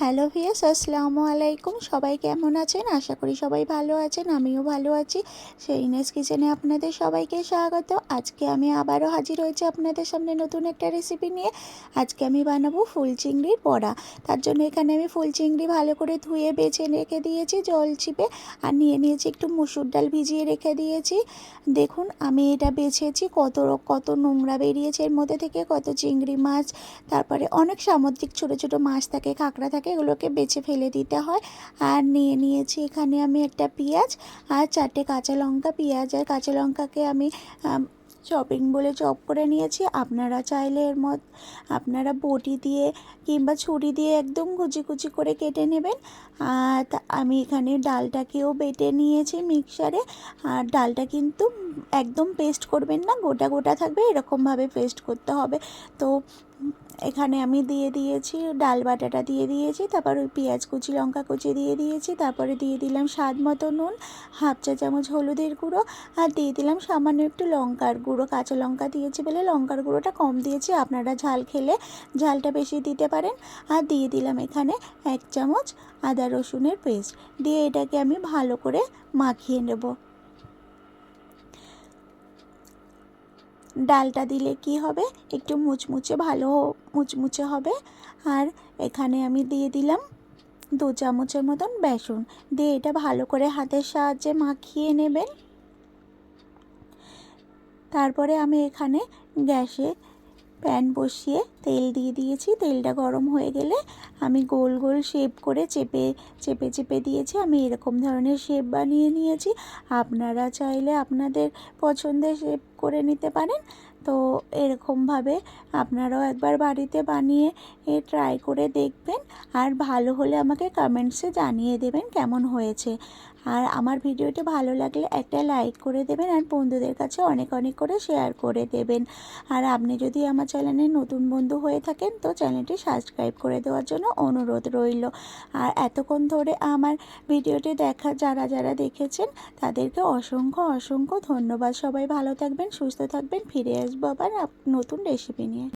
Hello ভিয়াস, আসসালামু আলাইকুম। সবাই কেমন আছেন? আশা করি সবাই ভালো আছেন, আমিও ভালো আছি। সেইনেস কিচেনে আপনাদের সবাইকে স্বাগত। আজকে আমি আবারও হাজির হয়েছি আপনাদের সামনে নতুন একটা রেসিপি নিয়ে। আজকে আমি বানাবো ফুল চিংড়ির বড়া। তার জন্য এখানে আমি ফুল চিংড়ি ভালো করে ধুয়ে, বেছে, রেখে দিয়েছি, জল চিপে আর নিয়ে নিয়েছি একটু মুসুর ডাল ভিজিয়ে রেখে দিয়েছি। দেখুন, আমি এটা বেছেছি, কত কত নোংরা বেরিয়েছে এর মধ্যে থেকে, কত চিংড়ি মাছ। তারপরে অনেক সামুদ্রিক ছোট ছোট মাছ থাকে কাঁকড়া থাকে এগুলোকে বেছে ফেলে দিতে হয়। আর নিয়ে নিয়েছি এখানে আমি একটা পেঁয়াজ আর চারটে কাঁচা লঙ্কা। পেঁয়াজ আর কাঁচা লঙ্কাকে আমি চপিং বলে চপ করে নিয়েছি। আপনারা চাইলে এর মত আপনারা বটি দিয়ে কিংবা ছুরি দিয়ে একদম কুচি কুচি করে কেটে নেবেন। আর আমি এখানে ডালটাকেও বেটে নিয়েছি মিক্সারে আর ডালটা কিন্তু একদম পেস্ট করবেন না, গোটা গোটা থাকবে, এরকমভাবে পেস্ট করতে হবে। তো এখানে আমি দিয়ে দিয়েছি, ডাল বাটাটা দিয়ে দিয়েছি, তারপর ওই পেঁয়াজ কুচি, লঙ্কা কুচি দিয়ে দিয়েছি, তারপরে দিয়ে দিলাম স্বাদ মতো নুন, হাফ চা চামচ হলুদের গুঁড়ো, আর দিয়ে দিলাম সামান্য একটু লঙ্কার গুঁড়ো, কাঁচা লঙ্কা দিয়েছি বলে লঙ্কার গুঁড়োটা কম দিয়েছি, আপনারা ঝাল খেলে ঝালটা বেশি দিতে পারেন, আর দিয়ে দিলাম এখানে এক চামচ আদা রসুনের পেস্ট, দিয়ে এটাকে আমি ভালো করে মাখিয়ে নেব। ডালটা দিলে কি হবে? একটু মুচমুচে ভালো মুচমুচে হবে। আর এখানে আমি দিয়ে দিলাম দু চামচের মতন বেসন। দিয়ে এটা ভালো করে হাতের সাহায্যে মাখিয়ে নেবেন। তারপরে আমি এখানে গ্যাসে প্যান বসিয়ে তেল দিয়ে দিয়েছি। তেলটা গরম হয়ে গেলে আমি গোল গোল শেপ করে চেপে চেপে চেপে দিয়েছি। আমি এরকম ধরনের শেপ বানিয়ে নিয়েছি। আপনারা চাইলে আপনাদের পছন্দের শেপ করে নিতে পারেন। তো এরকমভাবে আপনারাও একবার বাড়িতে বানিয়ে, এ ট্রাই করে দেখবেন। আর ভালো হলে আমাকে কমেন্টসে জানিয়ে দেবেন কেমন হয়েছে। আর আমার ভিডিওটি ভালো লাগলে একটা লাইক করে দেবেন আর বন্ধুদের কাছে অনেক অনেক করে শেয়ার করে দেবেন। আর আপনি যদি আমার চ্যানেলে নতুন বন্ধু হয়ে থাকেন তো চ্যানেলটি সাবস্ক্রাইব করে দেওয়ার জন্য অনুরোধ রইল। আর এতক্ষণ ধরে আমার ভিডিওটি দেখা যারা যারা দেখেছেন তাদেরকে অসংখ্য অসংখ্য ধন্যবাদ। সবাই ভালো থাকবেন, সুস্থ থাকবেন, ফিরে আসব আবার নতুন রেসিপি নিয়ে।